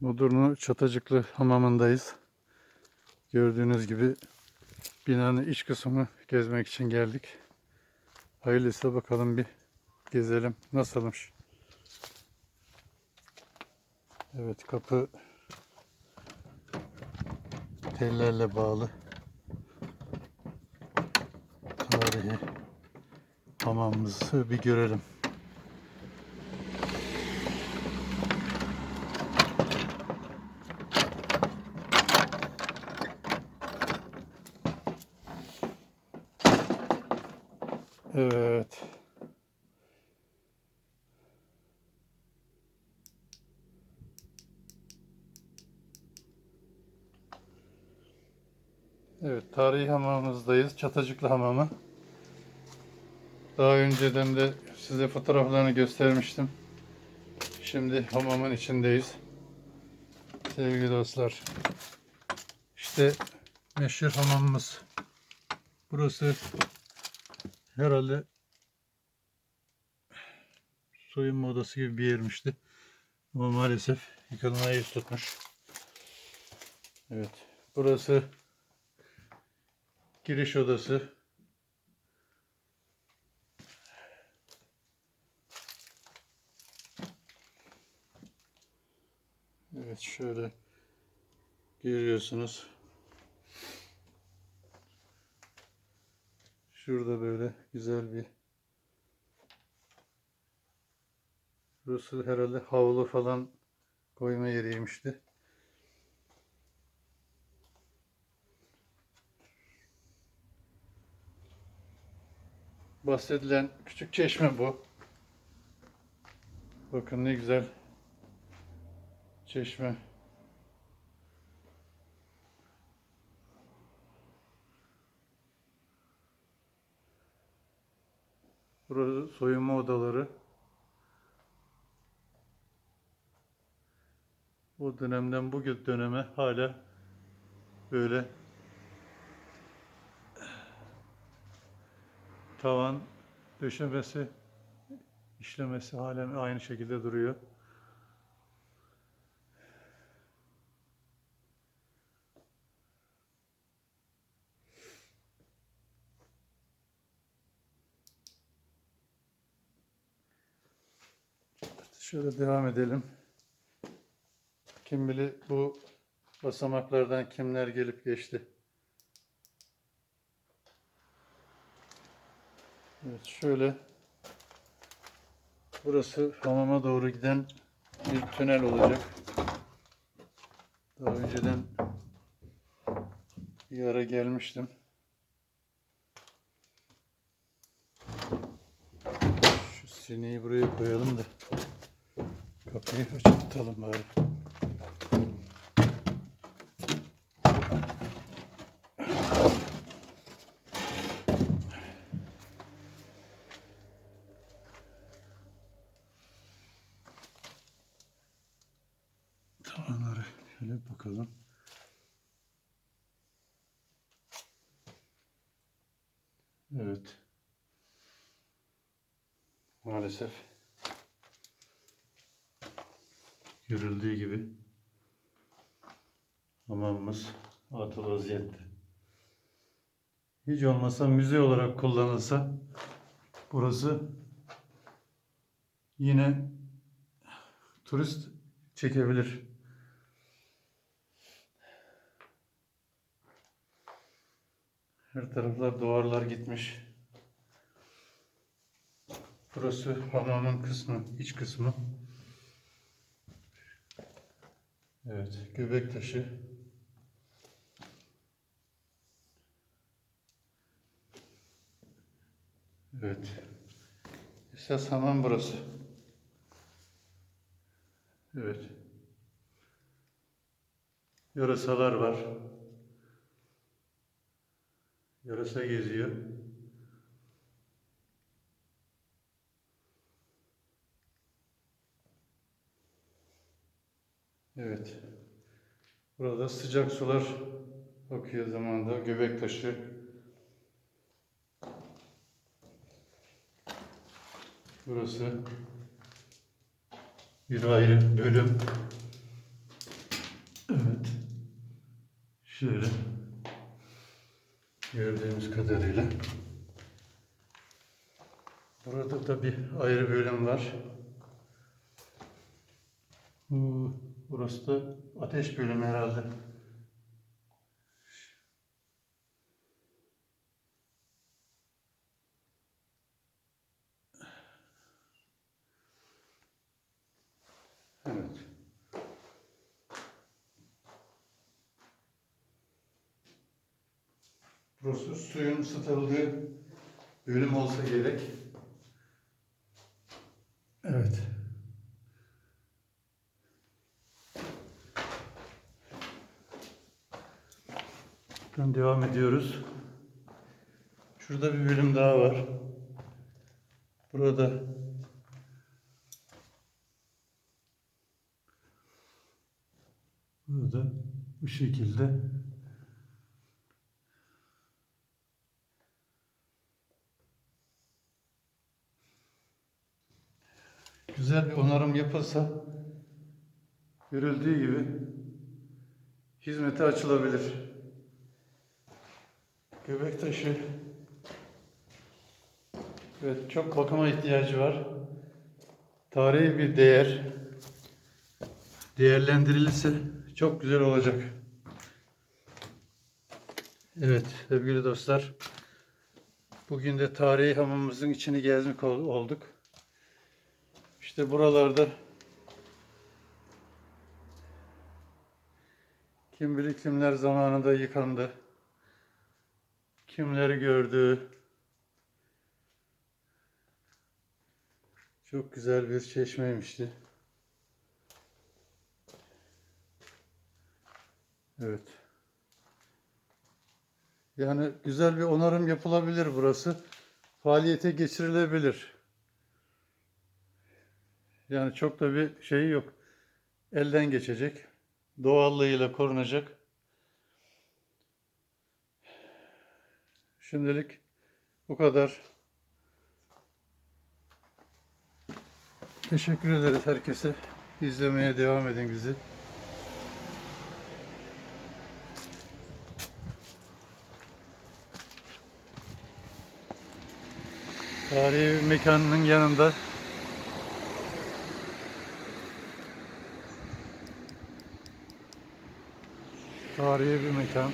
Mudurnu Çatacıklı hamamındayız. Gördüğünüz gibi binanın iç kısmını gezmek için geldik. Hayırlısı bakalım bir gezelim. Nasılmış? Evet kapı tellerle bağlı. Tarihi hamamımızı bir görelim. Evet. Evet, tarihi hamamımızdayız. Çatacıklı hamamı. Daha önceden de size fotoğraflarını göstermiştim. Şimdi hamamın içindeyiz. Sevgili dostlar. İşte meşhur hamamımız. Burası herhalde soyunma odası gibi bir yermişti. Ama maalesef yıkılmaya yüz tutmuş. Evet. Burası giriş odası. Evet şöyle görüyorsunuz. Şurada böyle güzel bir Burası herhalde havlu falan koyma yeriymişti. Bahsedilen küçük çeşme bu. Bakın ne güzel çeşme. Burası soyunma odaları. O dönemden bu döneme hala böyle tavan döşemesi işlemesi halen aynı şekilde duruyor. Şöyle devam edelim. Kim bilir bu basamaklardan kimler gelip geçti. Evet şöyle burası hamama doğru giden bir tünel olacak. Daha önceden bir ara gelmiştim. Şu sineği buraya koyalım da kapıyı açıp tutalım bari. Tavanları şöyle bakalım. Evet. Maalesef görüldüğü gibi hamamımız atıl vaziyette. Hiç olmasa müze olarak kullanılsa burası yine turist çekebilir. Her taraflar duvarlar gitmiş. Burası hamamın kısmı, iç kısmı. Evet, göbek taşı. Evet. Esas hamam burası. Evet. Yarasalar var. Yarasa geziyor. Evet. Burada sıcak sular akıyor zamanında. Göbek taşı. Burası bir ayrı bölüm. Evet. Şöyle gördüğümüz kadarıyla. Burada da bir ayrı bölüm var. Burası da ateş bölümü herhalde. Evet. Burası suyun ısıtıldığı bölüm olsa gerek. Evet. Buradan devam ediyoruz. Şurada bir bölüm daha var. Burada Burada bu şekilde güzel bir onarım yapılsa görüldüğü gibi hizmete açılabilir. Göbek taşı Evet çok bakıma ihtiyacı var. Tarihi bir değer değerlendirilirse çok güzel olacak. Evet sevgili dostlar. Bugün de tarihi hamamımızın içini gezmek ol- olduk. İşte buralarda kim bilir kimler zamanında yıkandı. Kimleri gördü. Çok güzel bir çeşmeymişti. Evet. Yani güzel bir onarım yapılabilir burası. Faaliyete geçirilebilir. Yani çok da bir şeyi yok. Elden geçecek. Doğallığıyla korunacak. Şimdilik bu kadar. Teşekkür ederiz herkese. İzlemeye devam edin bizi. Tarihi bir mekanının yanında tarihi bir mekan.